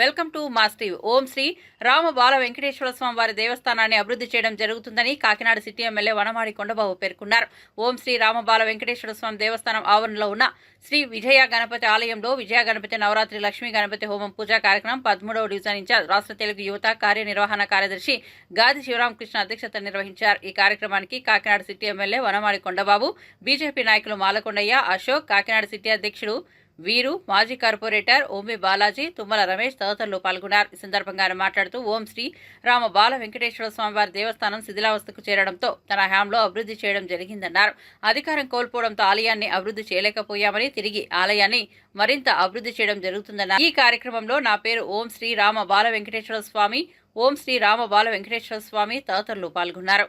Welcome to మాస్టివ్ ఓం శ్రీ రామ బాల వెంకటేశ్వర స్వామి వారి దేవస్థానాన్ని అభివృద్ధి చేయడం జరుగుతుందని కాకినాడ సిటీ ఎమ్మెల్యే వనమాడి కొండబాబు పేర్కొన్నారు. ఓం శ్రీ రామ బాల వెంకటేశ్వర స్వామి దేవస్థానం ఆవరణలో ఉన్న శ్రీ విజయ గణపతి ఆలయంలో విజయ గణపతి నవరాత్రి లక్ష్మీ గణపతి హోమం పూజా కార్యక్రమం పదమూడవ డివిజన్ ఇన్ఛార్జ్ రాష్ట్ర తెలుగు యువత కార్యనిర్వహణ కార్యదర్శి గాది శివరామకృష్ణ అధ్యక్షత నిర్వహించారు. ఈ కార్యక్రమానికి Kakinada city MLA Vanamadi Kondababu BJP నాయకులు మాలకొండయ్య అశోక్ కాకినాడ సిటీ అధ్యక్షుడు వీరు మాజీ కార్పొరేటర్ ఓమి బాలాజీ తుమ్మల రమేష్ తదితరులు పాల్గొన్నారు. ఈ సందర్భంగా ఆయన మాట్లాడుతూ ఓం శ్రీ రామ బాల వెంకటేశ్వర స్వామివారి దేవస్థానం శిథిలావస్థకు చేరడంతో తన హయాంలో అభివృద్ధి చేయడం జరిగిందన్నారు. అధికారం కోల్పోవడంతో ఆలయాన్ని అభివృద్ధి చేయలేకపోయామని తిరిగి ఆలయాన్ని మరింత అభివృద్ధి చేయడం జరుగుతుందన్నారు. ఈ కార్యక్రమంలో నా పేరు ఓం శ్రీ రామ బాల వెంకటేశ్వర స్వామి ఓం శ్రీ రామ బాల వెంకటేశ్వర స్వామి తదితరులు పాల్గొన్నారు.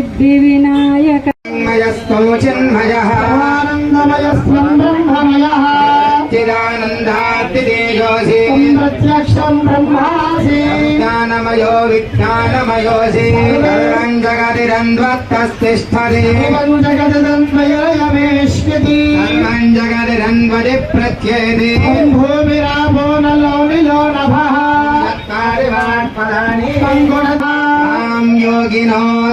सिद्धिविनायक चिन्मयस्तो चिन्मयः आनन्दमयस्त्वं ब्रह्ममयः चिदानन्दातिदेशोऽसि प्रत्यक्षं ब्रह्मासि ज्ञानमयो विज्ञानमयोऽसि सर्वं जगतिरन्वत्तस्तिष्ठति सर्वं जगतिरन्वयमेष्यति सर्वं भूमिरा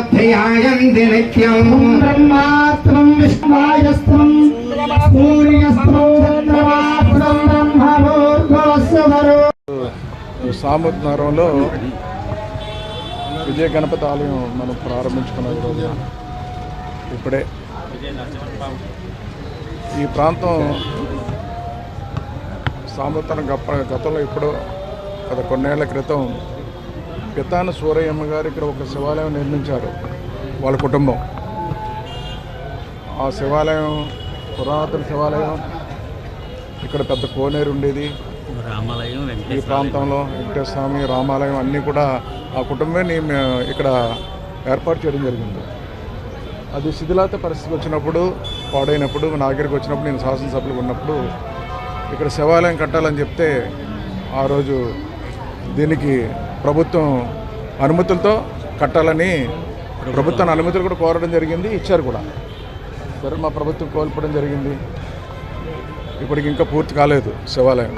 యోగినోऽధ్యాయంతి నిత్యం బ్రహ్మాత్రం విష్ణాయస్త్రం సూర్యస్త్రం బ్రహ్మభూర్గోస్వరో విజయ గణపతి ఆలయం మనం ప్రారంభించుకున్న ఈరోజు ఇప్పుడే. ఈ ప్రాంతం సాముద్రం గప్ప గతంలో ఇప్పుడు గత కొన్నేళ్ళ క్రితం పితాన సూరయ్యమ్మ గారు ఇక్కడ ఒక శివాలయం నిర్మించారు వాళ్ళ కుటుంబం. ఆ శివాలయం పురాతన శివాలయం ఇక్కడ పెద్ద కోనేరు ఉండేది. రామాలయం ఈ ప్రాంతంలో వెంకటేశ్వర స్వామి రామాలయం అన్నీ కూడా ఆ కుటుంబాన్ని ఇక్కడ ఏర్పాటు చేయడం జరిగింది. అది శిథిలాత పరిస్థితి వచ్చినప్పుడు పాడైనప్పుడు నా దగ్గరికి వచ్చినప్పుడు నేను శాసనసభ్యులు ఉన్నప్పుడు ఇక్కడ శివాలయం కట్టాలని చెప్తే ఆ రోజు దీనికి ప్రభుత్వం అనుమతులతో కట్టాలని ప్రభుత్వం అనుమతులు కూడా కోరడం జరిగింది ఇచ్చారు కూడా. సరే మా ప్రభుత్వం కోల్పోవడం జరిగింది. ఇప్పటికి ఇంకా పూర్తి కాలేదు శివాలయం.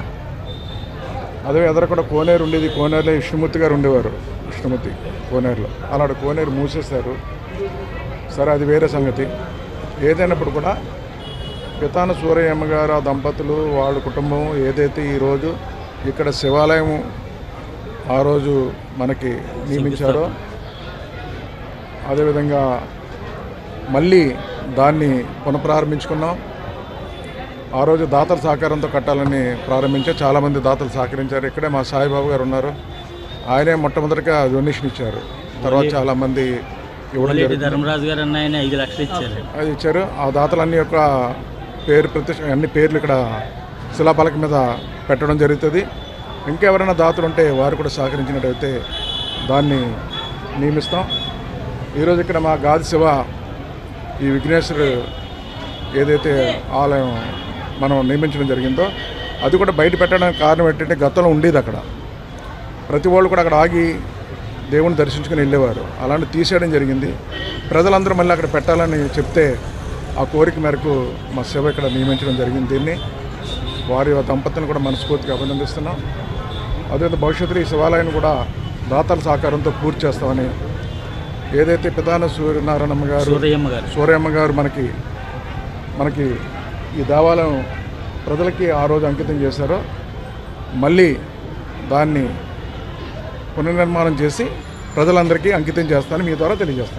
అదే ఎదర కూడా కోనేరు ఉండేది కోనేరులో విష్ణుమూర్తి గారు ఉండేవారు విష్ణుమూర్తి కోనేరులో. అలాంటి కోనేరు మూసేశారు. సరే అది వేరే సంగతి. ఏదైనప్పుడు కూడా పితాన సూరయ్యమ్మ గారు ఆ దంపతులు వాళ్ళ కుటుంబం ఏదైతే ఈరోజు ఇక్కడ శివాలయం ఆ రోజు మనకి నియమించారో. అదేవిధంగా మళ్ళీ దాన్ని పునఃప్రారంభించుకున్నాం. ఆ రోజు దాతల సహకారంతో కట్టాలని ప్రారంభించారు. చాలామంది దాతలు సహకరించారు. ఇక్కడే మా సాయిబాబు గారు ఉన్నారు. ఆయనే మొట్టమొదటిగా డొనేషన్ ఇచ్చారు. తర్వాత చాలామంది ఇవ్వడం కోలేటి జరిగింది. ధర్మరాజు గారు అన్న ఆయన ఐదు లక్షలు ఇచ్చారు. అది ఇచ్చారు. ఆ దాతలన్నీ యొక్క పేరు ప్రతిష్ట అన్ని పేర్లు ఇక్కడ శిలాపలక మీద పెట్టడం జరుగుతుంది. ఇంకెవరైనా దాతలు ఉంటే వారు కూడా సహకరించినట్టయితే దాన్ని నియమిస్తాం. ఈరోజు ఇక్కడ మా గాది శివ ఈ విఘ్నేశ్వరు ఏదైతే ఆలయం మనం నియమించడం జరిగిందో అది కూడా బయట పెట్టడానికి కారణం ఏంటంటే గతంలో ఉండేది అక్కడ. ప్రతి వాళ్ళు కూడా అక్కడ ఆగి దేవుని దర్శించుకుని వెళ్ళేవారు. అలాంటి తీసేయడం జరిగింది. ప్రజలందరూ మళ్ళీ అక్కడ పెట్టాలని చెప్తే ఆ కోరిక మేరకు మా సేవ ఇక్కడ నియమించడం జరిగింది దీన్ని. వారి దంపతులను కూడా మనస్ఫూర్తిగా అభినందిస్తున్నాం. అదేవిధంగా భవిష్యత్తులో ఈ శివాలయాన్ని కూడా దాతల సహకారంతో పూర్తి చేస్తామని ఏదైతే పితాన సూర్యనారాయణమ్మ గారు సూర్యమ్మ గారు. మనకి మనకి ఈ దేవాలయం ప్రజలకి ఆ రోజు అంకితం చేశారో మళ్ళీ దాన్ని పునర్నిర్మాణం చేసి ప్రజలందరికీ అంకితం చేస్తానని మీ ద్వారా తెలియజేస్తాను